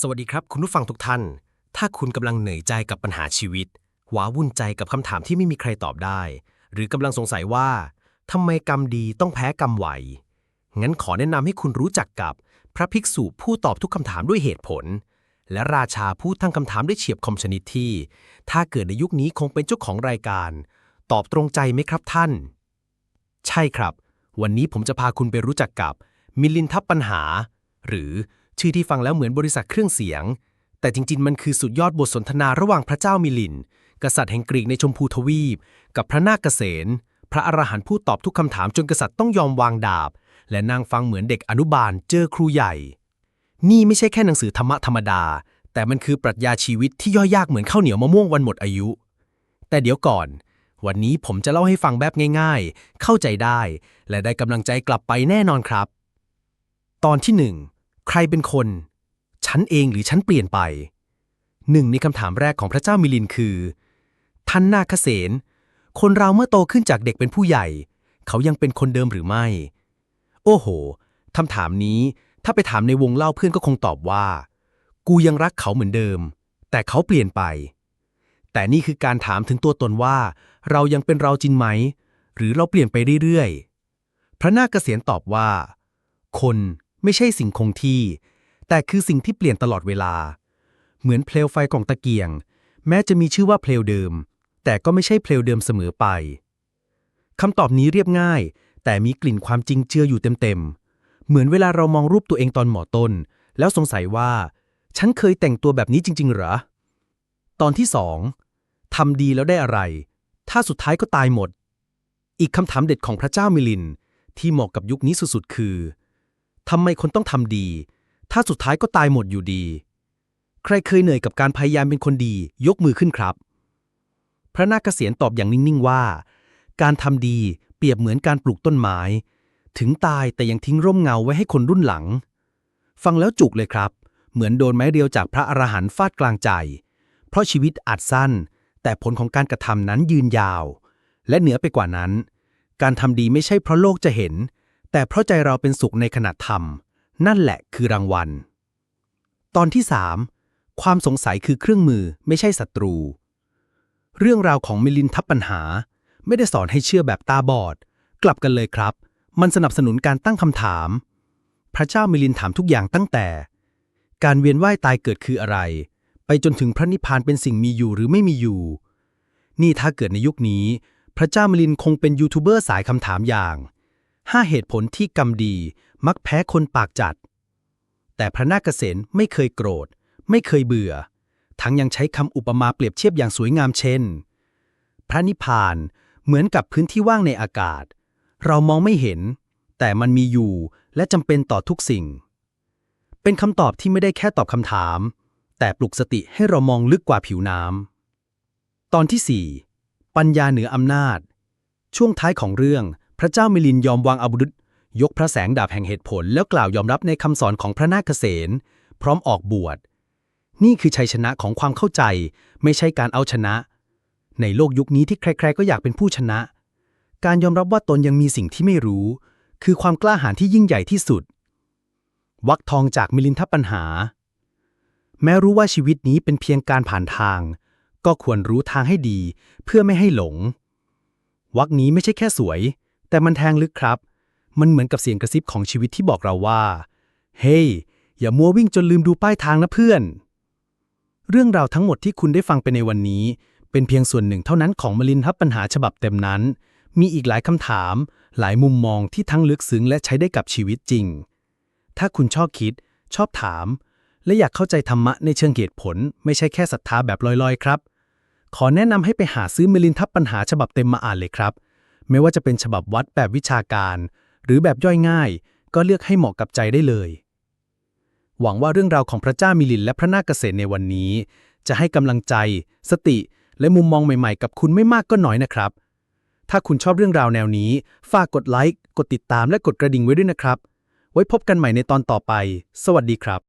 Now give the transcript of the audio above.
สวัสดีครับ คุณผู้ฟังทุกท่าน ถ้าคุณกำลังเหนื่อยใจกับปัญหาชีวิตว้าวุ่นใจกับคำถามที่ไม่มีใครตอบได้ หรือกำลังสงสัยว่าทำไมกรรมดีต้องแพ้กรรมไหว งั้นขอแนะนำให้คุณรู้จักกับพระภิกษุผู้ตอบทุกคำถามด้วยเหตุผล และราชาผู้ตั้งคำถามด้วยเฉียบคมชนิดที่ ถ้าเกิดในยุคนี้คงเป็นเจ้าของรายการ ตอบตรงใจไหมครับท่าน ใช่ครับ วันนี้ผมจะพาคุณไปรู้จักกับมิลินทัพปัญหา หรือ ชื่อที่ฟังแล้วเหมือนบริษัทเครื่องเสียง แต่จริง ๆ มันคือสุดยอดบทสนทนาระหว่างพระเจ้ามิลิน กษัตริย์แห่งกรีกในชมพูทวีป กับพระนาคเกษณพระอรหันต์ผู้ตอบทุกคำถามจนกษัตริย์ต้องยอมวางดาบ และนั่งฟังเหมือนเด็กอนุบาลเจอครูใหญ่ นี่ไม่ใช่แค่หนังสือธรรมะธรรมดา แต่มันคือปรัชญาชีวิตที่ย่อยยากเหมือนข้าวเหนียวมะม่วงวันหมดอายุ แต่เดี๋ยวก่อน วันนี้ผมจะเล่าให้ฟังแบบง่าย ๆ เข้าใจได้ และได้กำลังใจกลับไปแน่นอนครับ ตอนที่หนึ่ง ใครเป็นคน ฉันเองหรือฉันเปลี่ยนไป หนึ่งในคำถามแรกของพระเจ้ามิลินคือ ท่านนาคเสนคนเราเมื่อโตขึ้นจากเด็กเป็นผู้ใหญ่ เขายังเป็นคนเดิมหรือไม่ โอ้โหคำถามนี้ถ้าไปถามในวงเล่าเพื่อนก็คงตอบว่า กูยังรักเขาเหมือนเดิม แต่เขาเปลี่ยนไป แต่นี่คือการถามถึงตัวตนว่า เรายังเป็นเราจริงไหม หรือเราเปลี่ยนไปเรื่อยๆ พระนาคเกษียณตอบว่า คน ไม่ใช่สิ่งคงที่ แต่คือสิ่งที่เปลี่ยนตลอดเวลา เหมือนเพลวไฟกล่องตะเกียง แม้จะมีชื่อว่าเพลวเดิม แต่ก็ไม่ใช่เพลวเดิมเสมอไปคำตอบนี้เรียบง่าย แต่มีกลิ่นความจริงเจืออยู่เต็มๆ เหมือนเวลาเรามองรูปตัวเองตอนหมอต้น แล้วสงสัยว่า ฉันเคยแต่งตัวแบบนี้จริง ๆ เหรอ ตอนที่สองทำดีแล้วได้อะไร ถ้าสุดท้ายก็ตายหมด อีกคำถามเด็ดของพระเจ้ามิลิน ที่เหมาะกับยุคนี้สุดๆ คือ ทำไมคนต้องทำดี ถ้าสุดท้ายก็ตายหมดอยู่ดี ใครเคยเหนื่อยกับการพยายามเป็นคนดี ยกมือขึ้นครับ พระนาคเกษียณตอบอย่างนิ่งๆว่า การทำดีเปรียบเหมือนการปลูกต้นไม้ ถึงตายแต่ยังทิ้งร่มเงาไว้ให้คนรุ่นหลัง ฟังแล้วจุกเลยครับ เหมือนโดนไม้เรียวจากพระอรหันต์ฟาดกลางใจ เพราะชีวิตอาจสั้น แต่ผลของการกระทำนั้นยืนยาว และเหนือไปกว่านั้น การทำดีไม่ใช่เพราะโลกจะเห็น แต่เพราะใจเราเป็นสุขในขณะทำนั่นแหละคือรางวัล ตอนที่ 3 ความสงสัยคือเครื่องมือไม่ใช่ศัตรู เรื่องราวของมิลินทัพปัญหา ไม่ได้สอนให้เชื่อแบบตาบอด กลับกันเลยครับ มันสนับสนุนการตั้งคำถาม พระเจ้ามิลินถามทุกอย่างตั้งแต่ การเวียนว่ายตายเกิดคืออะไร ไปจนถึงพระนิพพานเป็นสิ่งมีอยู่หรือไม่มีอยู่ นี่ถ้าเกิดในยุคนี้ พระเจ้ามิลินคงเป็นยูทูบเบอร์สายคำถามอย่าง 5 เหตุผลที่กรรมดีมักแพ้คนปากจัด แต่พระนาคเษนไม่เคยโกรธ ไม่เคยเบื่อ ทั้งยังใช้คำอุปมาเปรียบเทียบอย่างสวยงามเช่น พระนิพพานเหมือนกับพื้นที่ว่างในอากาศ เรามองไม่เห็น แต่มันมีอยู่และจำเป็นต่อทุกสิ่ง เป็นคำตอบที่ไม่ได้แค่ตอบคำถาม แต่ปลุกสติให้เรามองลึกกว่าผิวน้ำตอนที่ 4 ปัญญาเหนืออำนาจ ช่วงท้ายของเรื่อง พระเจ้ามิลินยอมวางอาวุธยกพระแสงดาบแห่งเหตุผล แล้วกล่าวยอมรับในคำสอนของพระนาคเษนพร้อมออกบวช นี่คือชัยชนะของความเข้าใจ ไม่ใช่การเอาชนะ ในโลกยุคนี้ที่ใครๆ ก็อยากเป็นผู้ชนะ การยอมรับว่าตนยังมีสิ่งที่ไม่รู้ คือความกล้าหาญที่ยิ่งใหญ่ที่สุด วักทองจากมิลินทปัญหา แม้รู้ว่าชีวิตนี้เป็นเพียงการผ่านทาง ก็ควรรู้ทางให้ดี เพื่อไม่ให้หลง วักนี้ไม่ใช่แค่สวย แต่มันแทงลึกครับ มันเหมือนกับเสียงกระซิบของชีวิตที่บอกเราว่า เฮ้ยอย่ามัววิ่งจนลืมดูป้ายทางนะเพื่อน เรื่องราวทั้งหมดที่คุณได้ฟังไปในวันนี้ เป็นเพียงส่วนหนึ่งเท่านั้นของมลินทัพปัญหาฉบับเต็มนั้น มีอีกหลายคำถาม หลายมุมมองที่ทั้งลึกซึ้งและใช้ได้กับชีวิตจริง ถ้าคุณชอบคิด ชอบถาม และอยากเข้าใจธรรมะในเชิงเหตุผล ไม่ใช่แค่ศรัทธาแบบลอยๆ ครับ ขอแนะนำให้ไปหาซื้อมลินทัพปัญหาฉบับเต็มมาอ่านเลยครับ ไม่ว่าจะเป็นฉบับวัดแบบวิชาการ หรือแบบย่อยง่าย ก็เลือกให้เหมาะกับใจได้เลย หวังว่าเรื่องราวของพระเจ้ามิลินและพระนาคเกษตรในวันนี้ จะให้กำลังใจ สติ และมุมมองใหม่ๆ กับคุณไม่มากก็น้อยนะครับ ถ้าคุณชอบเรื่องราวแนวนี้ ฝากกดไลค์ กดติดตามและกดกระดิ่งไว้ด้วยนะครับ ไว้พบกันใหม่ในตอนต่อไป สวัสดีครับ